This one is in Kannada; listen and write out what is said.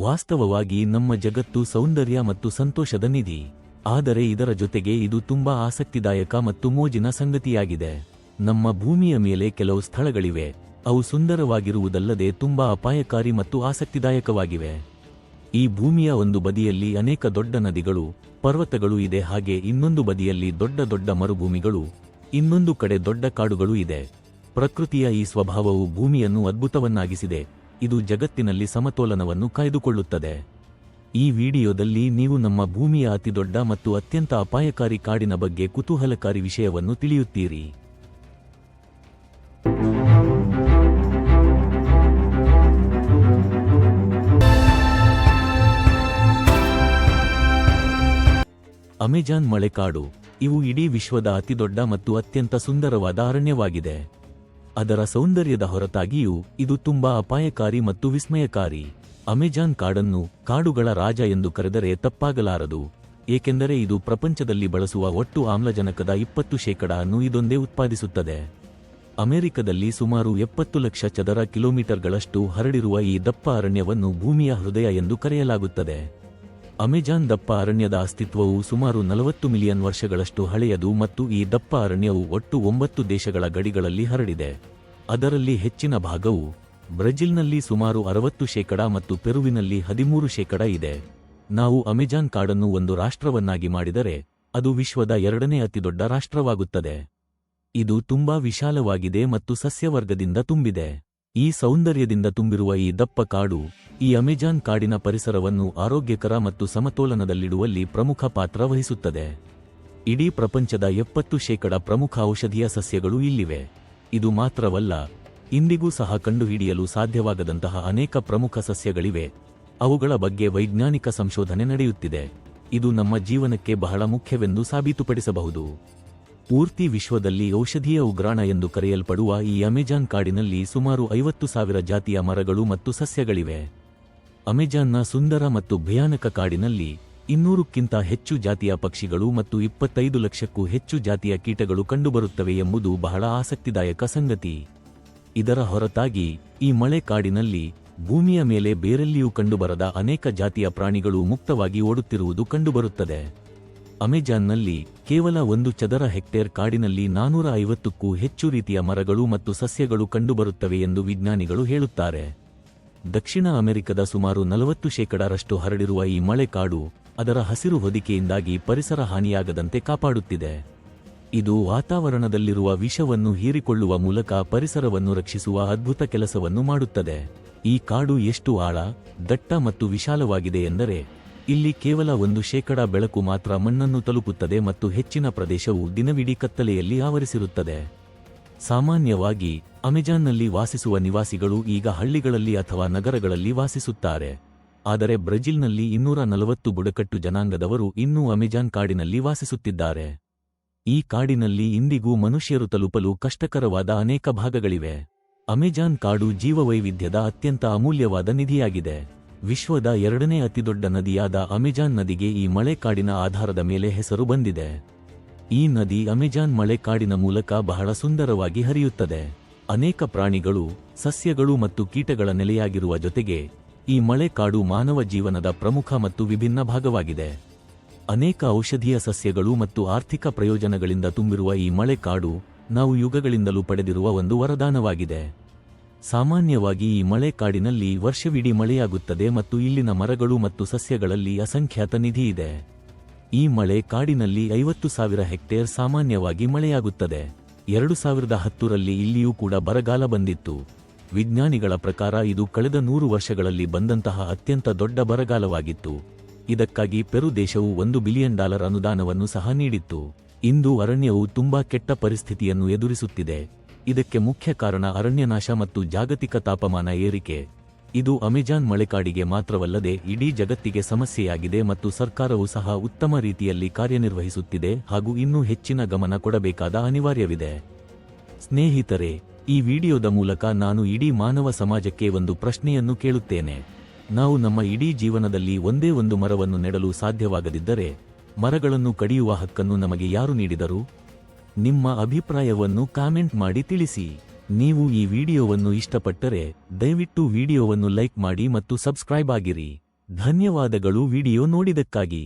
ವಾಸ್ತವವಾಗಿ ನಮ್ಮ ಜಗತ್ತು ಸೌಂದರ್ಯ ಮತ್ತು ಸಂತೋಷದ ನಿಧಿ. ಆದರೆ ಇದರ ಜೊತೆಗೆ ಇದು ತುಂಬಾ ಆಸಕ್ತಿದಾಯಕ ಮತ್ತು ಮೋಜಿನ ಸಂಗತಿಯಾಗಿದೆ. ನಮ್ಮ ಭೂಮಿಯ ಮೇಲೆ ಕೆಲವು ಸ್ಥಳಗಳಿವೆ. ಅವು ಸುಂದರವಾಗಿರುವುದಲ್ಲದೆ ತುಂಬಾ ಅಪಾಯಕಾರಿ ಮತ್ತು ಆಸಕ್ತಿದಾಯಕವಾಗಿವೆ. ಈ ಭೂಮಿಯ ಒಂದು ಬದಿಯಲ್ಲಿ ಅನೇಕ ದೊಡ್ಡ ನದಿಗಳು, ಪರ್ವತಗಳು ಇದೆ. ಹಾಗೆ ಇನ್ನೊಂದು ಬದಿಯಲ್ಲಿ ದೊಡ್ಡ ದೊಡ್ಡ ಮರುಭೂಮಿಗಳು, ಇನ್ನೊಂದು ಕಡೆ ದೊಡ್ಡ ಕಾಡುಗಳು ಇದೆ. ಪ್ರಕೃತಿಯ ಈ ಸ್ವಭಾವವು ಭೂಮಿಯನ್ನು ಅದ್ಭುತವನ್ನಾಗಿಸಿದೆ. ಇದು ಜಗತ್ತಿನಲ್ಲಿ ಸಮತೋಲನವನ್ನು ಕಾಯ್ದುಕೊಳ್ಳುತ್ತದೆ. ಈ ವಿಡಿಯೋದಲ್ಲಿ ನೀವು ನಮ್ಮ ಭೂಮಿಯ ಅತಿದೊಡ್ಡ ಮತ್ತು ಅತ್ಯಂತ ಅಪಾಯಕಾರಿ ಕಾಡಿನ ಬಗ್ಗೆ ಕುತೂಹಲಕಾರಿ ವಿಷಯವನ್ನು ತಿಳಿಯುತ್ತೀರಿ. ಅಮೆಜಾನ್ ಮಳೆಕಾಡು, ಇವು ಇಡೀ ವಿಶ್ವದ ಅತಿದೊಡ್ಡ ಮತ್ತು ಅತ್ಯಂತ ಸುಂದರವಾದ ಅರಣ್ಯವಾಗಿದೆ. ಅದರ ಸೌಂದರ್ಯದ ಹೊರತಾಗಿಯೂ ಇದು ತುಂಬಾ ಅಪಾಯಕಾರಿ ಮತ್ತು ವಿಸ್ಮಯಕಾರಿ. ಅಮೆಜಾನ್ ಕಾಡನ್ನು ಕಾಡುಗಳ ರಾಜ ಎಂದು ಕರೆದರೆ ತಪ್ಪಾಗಲಾರದು. ಏಕೆಂದರೆ ಇದು ಪ್ರಪಂಚದಲ್ಲಿ ಬಳಸುವ ಒಟ್ಟು ಆಮ್ಲಜನಕದ ಇಪ್ಪತ್ತು ಶೇಕಡಾವನ್ನು ಇದೊಂದೇ ಉತ್ಪಾದಿಸುತ್ತದೆ. ಅಮೆರಿಕದಲ್ಲಿ ಸುಮಾರು ಎಪ್ಪತ್ತು ಲಕ್ಷ ಚದರ ಕಿಲೋಮೀಟರ್ಗಳಷ್ಟು ಹರಡಿರುವ ಈ ದಪ್ಪ ಅರಣ್ಯವನ್ನು ಭೂಮಿಯ ಹೃದಯ ಎಂದು ಕರೆಯಲಾಗುತ್ತದೆ. ಅಮೆಜಾನ್ ದಪ್ಪ ಅರಣ್ಯದ ಅಸ್ತಿತ್ವವು ಸುಮಾರು ನಲವತ್ತು ಮಿಲಿಯನ್ ವರ್ಷಗಳಷ್ಟು ಹಳೆಯದು ಮತ್ತು ಈ ದಪ್ಪ ಅರಣ್ಯವು ಒಟ್ಟು ಒಂಬತ್ತು ದೇಶಗಳ ಗಡಿಗಳಲ್ಲಿ ಹರಡಿದೆ. ಅದರಲ್ಲಿ ಹೆಚ್ಚಿನ ಭಾಗವು ಬ್ರೆಜಿಲ್ನಲ್ಲಿ ಸುಮಾರು ಅರವತ್ತು ಶೇಕಡ ಮತ್ತು ಪೆರುವಿನಲ್ಲಿ ಹದಿಮೂರು ಶೇಕಡ ಇದೆ. ನಾವು ಅಮೆಜಾನ್ ಕಾಡನ್ನು ಒಂದು ರಾಷ್ಟ್ರವನ್ನಾಗಿ ಮಾಡಿದರೆ, ಅದು ವಿಶ್ವದ ಎರಡನೇ ಅತಿದೊಡ್ಡ ರಾಷ್ಟ್ರವಾಗುತ್ತದೆ. ಇದು ತುಂಬಾ ವಿಶಾಲವಾಗಿದೆ ಮತ್ತು ಸಸ್ಯವರ್ಗದಿಂದ ತುಂಬಿದೆ. ಈ ಸೌಂದರ್ಯದಿಂದ ತುಂಬಿರುವ ಈ ದಪ್ಪ ಕಾಡು, ಈ ಅಮೆಜಾನ್ ಕಾಡಿನ ಪರಿಸರವನ್ನು ಆರೋಗ್ಯಕರ ಮತ್ತು ಸಮತೋಲನದಲ್ಲಿಡುವಲ್ಲಿ ಪ್ರಮುಖ ಪಾತ್ರ ವಹಿಸುತ್ತದೆ. ಇಡೀ ಪ್ರಪಂಚದ ಎಪ್ಪತ್ತು ಶೇಕಡ ಪ್ರಮುಖ ಔಷಧೀಯ ಸಸ್ಯಗಳು ಇಲ್ಲಿವೆ. ಇದು ಮಾತ್ರವಲ್ಲ, ಇಂದಿಗೂ ಸಹ ಕಂಡುಹಿಡಿಯಲು ಸಾಧ್ಯವಾಗದಂತಹ ಅನೇಕ ಪ್ರಮುಖ ಸಸ್ಯಗಳಿವೆ. ಅವುಗಳ ಬಗ್ಗೆ ವೈಜ್ಞಾನಿಕ ಸಂಶೋಧನೆ ನಡೆಯುತ್ತಿದೆ. ಇದು ನಮ್ಮ ಜೀವನಕ್ಕೆ ಬಹಳ ಮುಖ್ಯವೆಂದು ಸಾಬೀತುಪಡಿಸಬಹುದು. ಪೂರ್ತಿ ವಿಶ್ವದಲ್ಲಿ ಔಷಧೀಯ ಉಗ್ರಾಣ ಎಂದು ಕರೆಯಲ್ಪಡುವ ಈ ಅಮೆಜಾನ್ ಕಾಡಿನಲ್ಲಿ ಸುಮಾರು ಐವತ್ತು ಸಾವಿರ ಜಾತಿಯ ಮರಗಳು ಮತ್ತು ಸಸ್ಯಗಳಿವೆ. ಅಮೆಜಾನ್ನ ಸುಂದರ ಮತ್ತು ಭಯಾನಕ ಕಾಡಿನಲ್ಲಿ ಇನ್ನೂರಕ್ಕಿಂತ ಹೆಚ್ಚು ಜಾತಿಯ ಪಕ್ಷಿಗಳು ಮತ್ತು ಇಪ್ಪತ್ತೈದು ಲಕ್ಷಕ್ಕೂ ಹೆಚ್ಚು ಜಾತಿಯ ಕೀಟಗಳು ಕಂಡುಬರುತ್ತವೆ ಎಂಬುದು ಬಹಳ ಆಸಕ್ತಿದಾಯಕ ಸಂಗತಿ. ಇದರ ಹೊರತಾಗಿ ಈ ಮಳೆ ಕಾಡಿನಲ್ಲಿ ಭೂಮಿಯ ಮೇಲೆ ಬೇರೆಲ್ಲಿಯೂ ಕಂಡುಬರದ ಅನೇಕ ಜಾತಿಯ ಪ್ರಾಣಿಗಳು ಮುಕ್ತವಾಗಿ ಓಡುತ್ತಿರುವುದು ಕಂಡುಬರುತ್ತದೆ. ಅಮೆಜಾನ್ನಲ್ಲಿ ಕೇವಲ ಒಂದು ಚದರ ಹೆಕ್ಟೇರ್ ಕಾಡಿನಲ್ಲಿ ನಾನೂರ ಐವತ್ತಕ್ಕೂ ಹೆಚ್ಚು ರೀತಿಯ ಮರಗಳು ಮತ್ತು ಸಸ್ಯಗಳು ಕಂಡುಬರುತ್ತವೆ ಎಂದು ವಿಜ್ಞಾನಿಗಳು ಹೇಳುತ್ತಾರೆ. ದಕ್ಷಿಣ ಅಮೆರಿಕದ ಸುಮಾರು ನಲವತ್ತು ಶೇಕಡರಷ್ಟು ಹರಡಿರುವ ಈ ಮಳೆ ಕಾಡು ಅದರ ಹಸಿರು ಹೊದಿಕೆಯಿಂದಾಗಿ ಪರಿಸರ ಹಾನಿಯಾಗದಂತೆ ಕಾಪಾಡುತ್ತಿದೆ. ಇದು ವಾತಾವರಣದಲ್ಲಿರುವ ವಿಷವನ್ನು ಹೀರಿಕೊಳ್ಳುವ ಮೂಲಕ ಪರಿಸರವನ್ನು ರಕ್ಷಿಸುವ ಅದ್ಭುತ ಕೆಲಸವನ್ನು ಮಾಡುತ್ತದೆ. ಈ ಕಾಡು ಎಷ್ಟು ಆಳ, ದಟ್ಟ ಮತ್ತು ವಿಶಾಲವಾಗಿದೆ ಎಂದರೆ ಇಲ್ಲಿ ಕೇವಲ ಒಂದು ಶೇಕಡ ಬೆಳಕು ಮಾತ್ರ ಮಣ್ಣನ್ನು ತಲುಪುತ್ತದೆ ಮತ್ತು ಹೆಚ್ಚಿನ ಪ್ರದೇಶವು ದಿನವಿಡೀ ಕತ್ತಲೆಯಲ್ಲಿ ಆವರಿಸಿರುತ್ತದೆ. ಸಾಮಾನ್ಯವಾಗಿ, ಅಮೆಜಾನ್ನಲ್ಲಿ ವಾಸಿಸುವ ನಿವಾಸಿಗಳು ಈಗ ಹಳ್ಳಿಗಳಲ್ಲಿ ಅಥವಾ ನಗರಗಳಲ್ಲಿ ವಾಸಿಸುತ್ತಾರೆ. ಆದರೆ ಬ್ರೆಜಿಲ್ನಲ್ಲಿ ಇನ್ನೂರ ನಲವತ್ತು ಬುಡಕಟ್ಟು ಜನಾಂಗದವರು ಇನ್ನೂ ಅಮೆಜಾನ್ ಕಾಡಿನಲ್ಲಿ ವಾಸಿಸುತ್ತಿದ್ದಾರೆ. ಈ ಕಾಡಿನಲ್ಲಿ ಇಂದಿಗೂ ಮನುಷ್ಯರು ತಲುಪಲು ಕಷ್ಟಕರವಾದ ಅನೇಕ ಭಾಗಗಳಿವೆ. ಅಮೆಜಾನ್ ಕಾಡು ಜೀವವೈವಿಧ್ಯದ ಅತ್ಯಂತ ಅಮೂಲ್ಯವಾದ ನಿಧಿಯಾಗಿದೆ. ವಿಶ್ವದ ಎರಡನೇ ಅತಿದೊಡ್ಡ ನದಿಯಾದ ಅಮೆಜಾನ್ ನದಿಗೆ ಈ ಮಳೆಕಾಡಿನ ಆಧಾರದ ಮೇಲೆ ಹೆಸರು ಬಂದಿದೆ. ಈ ನದಿ ಅಮೆಜಾನ್ ಮಳೆಕಾಡಿನ ಮೂಲಕ ಬಹಳ ಸುಂದರವಾಗಿ ಹರಿಯುತ್ತದೆ. ಅನೇಕ ಪ್ರಾಣಿಗಳು, ಸಸ್ಯಗಳು ಮತ್ತು ಕೀಟಗಳ ನೆಲೆಯಾಗಿರುವ ಜೊತೆಗೆ ಈ ಮಳೆಕಾಡು ಮಾನವ ಜೀವನದ ಪ್ರಮುಖ ಮತ್ತು ವಿಭಿನ್ನ ಭಾಗವಾಗಿದೆ. ಅನೇಕ ಔಷಧೀಯ ಸಸ್ಯಗಳು ಮತ್ತು ಆರ್ಥಿಕ ಪ್ರಯೋಜನಗಳಿಂದ ತುಂಬಿರುವ ಈ ಮಳೆಕಾಡು ನಾವು ಯುಗಗಳಿಂದಲೂ ಪಡೆದಿರುವ ಒಂದು ವರದಾನವಾಗಿದೆ. ಸಾಮಾನ್ಯವಾಗಿ ಈ ಮಳೆಕಾಡಿನಲ್ಲಿ ವರ್ಷವಿಡೀ ಮಳೆಯಾಗುತ್ತದೆ ಮತ್ತು ಇಲ್ಲಿನ ಮರಗಳು ಮತ್ತು ಸಸ್ಯಗಳಲ್ಲಿ ಅಸಂಖ್ಯಾತ ನಿಧಿ ಇದೆ. ಈ ಮಳೆ ಕಾಡಿನಲ್ಲಿ ಐವತ್ತು ಸಾವಿರ ಹೆಕ್ಟೇರ್ ಸಾಮಾನ್ಯವಾಗಿ ಮಳೆಯಾಗುತ್ತದೆ. ಎರಡು ಸಾವಿರದ ಹತ್ತರಲ್ಲಿ ಇಲ್ಲಿಯೂ ಕೂಡ ಬರಗಾಲ ಬಂದಿತ್ತು. ವಿಜ್ಞಾನಿಗಳ ಪ್ರಕಾರ ಇದು ಕಳೆದ ನೂರು ವರ್ಷಗಳಲ್ಲಿ ಬಂದಂತಹ ಅತ್ಯಂತ ದೊಡ್ಡ ಬರಗಾಲವಾಗಿತ್ತು. ಇದಕ್ಕಾಗಿ ಪೆರು ದೇಶವು ಒಂದು ಬಿಲಿಯನ್ ಡಾಲರ್ ಅನುದಾನವನ್ನು ಸಹ ನೀಡಿತ್ತು. ಇಂದು ಅರಣ್ಯವು ತುಂಬಾ ಕೆಟ್ಟ ಪರಿಸ್ಥಿತಿಯನ್ನು ಎದುರಿಸುತ್ತಿದೆ. ಇದಕ್ಕೆ ಮುಖ್ಯ ಕಾರಣ ಅರಣ್ಯನಾಶ ಮತ್ತು ಜಾಗತಿಕ ತಾಪಮಾನ ಏರಿಕೆ. ಇದು ಅಮೆಜಾನ್ ಮಳೆಕಾಡಿಗೆ ಮಾತ್ರವಲ್ಲದೆ ಇಡೀ ಜಗತ್ತಿಗೆ ಸಮಸ್ಯೆಯಾಗಿದೆ ಮತ್ತು ಸರ್ಕಾರವು ಸಹ ಉತ್ತಮ ರೀತಿಯಲ್ಲಿ ಕಾರ್ಯನಿರ್ವಹಿಸುತ್ತಿದೆ ಹಾಗೂ ಇನ್ನೂ ಹೆಚ್ಚಿನ ಗಮನ ಕೊಡಬೇಕಾದ ಅನಿವಾರ್ಯವಿದೆ. ಸ್ನೇಹಿತರೆ, ಈ ವಿಡಿಯೋದ ಮೂಲಕ ನಾನು ಇಡೀ ಮಾನವ ಸಮಾಜಕ್ಕೆ ಒಂದು ಪ್ರಶ್ನೆಯನ್ನು ಕೇಳುತ್ತೇನೆ. ನಾವು ನಮ್ಮ ಇಡೀ ಜೀವನದಲ್ಲಿ ಒಂದೇ ಒಂದು ಮರವನ್ನು ನೆಡಲು ಸಾಧ್ಯವಾಗದಿದ್ದರೆ, ಮರಗಳನ್ನು ಕಡಿಯುವ ಹಕ್ಕನ್ನು ನಮಗೆ ಯಾರು ನೀಡಿದರು? ನಿಮ್ಮ ಅಭಿಪ್ರಾಯವನ್ನು ಕಾಮೆಂಟ್ ಮಾಡಿ ತಿಳಿಸಿ. ನೀವು ಈ ವಿಡಿಯೋವನ್ನು ಇಷ್ಟಪಟ್ಟರೆ, ದಯವಿಟ್ಟು ವಿಡಿಯೋವನ್ನು ಲೈಕ್ ಮಾಡಿ ಮತ್ತು ಸಬ್ಸ್ಕ್ರೈಬ್ ಆಗಿರಿ. ಧನ್ಯವಾದಗಳು ವಿಡಿಯೋ ನೋಡಿದಕ್ಕಾಗಿ